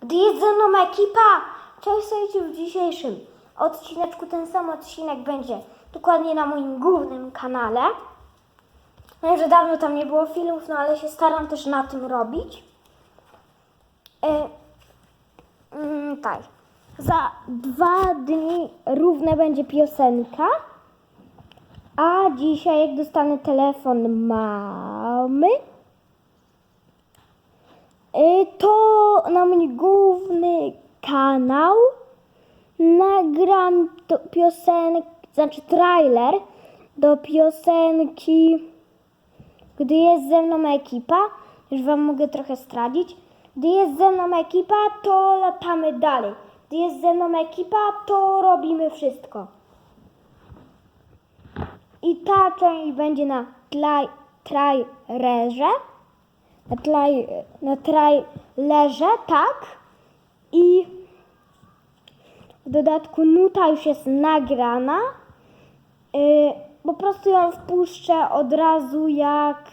Gdy jest ze ekipa, cześć w dzisiejszym odcineczku. Ten sam odcinek będzie dokładnie na moim głównym kanale. Wiem, że dawno tam nie było filmów, no ale się staram też na tym robić. E, mm, tak. Za dwa dni równe będzie piosenka. A dzisiaj, jak dostanę telefon mamy, y, to mój główny kanał nagram to piosenkę, znaczy trailer do piosenki Gdy jest ze mną ekipa. Już Wam mogę trochę zdradzić. Gdy jest ze mną ekipa, to latamy dalej. Gdy jest ze mną ekipa, to robimy wszystko. I ta część będzie na trailerze. Na, tlaj, na trailerze, tak. I w dodatku nuta już jest nagrana. Yy, po prostu ją wpuszczę od razu jak...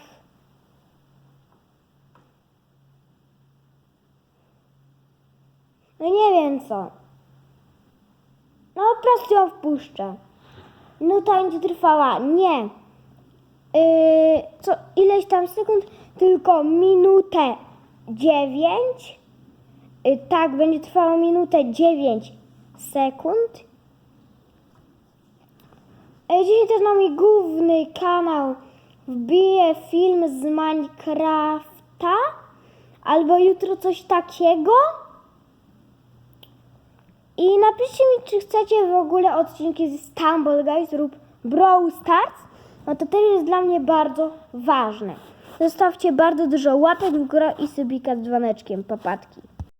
No nie wiem co. No po prostu ją wpuszczę. Nuta będzie trwała, nie. Yy, co ileś tam sekund, tylko minutę dziewięć. Yy, tak, będzie trwało minutę dziewięć sekund. Ej, Dzisiaj też na mój główny kanał wbiję film z Minecrafta albo jutro coś takiego. I napiszcie mi, czy chcecie w ogóle odcinki z Stumble Guys lub Brawl Stars. No to też jest dla mnie bardzo ważne. Zostawcie bardzo dużo łapek w górę i subika z dzwoneczkiem, papatki.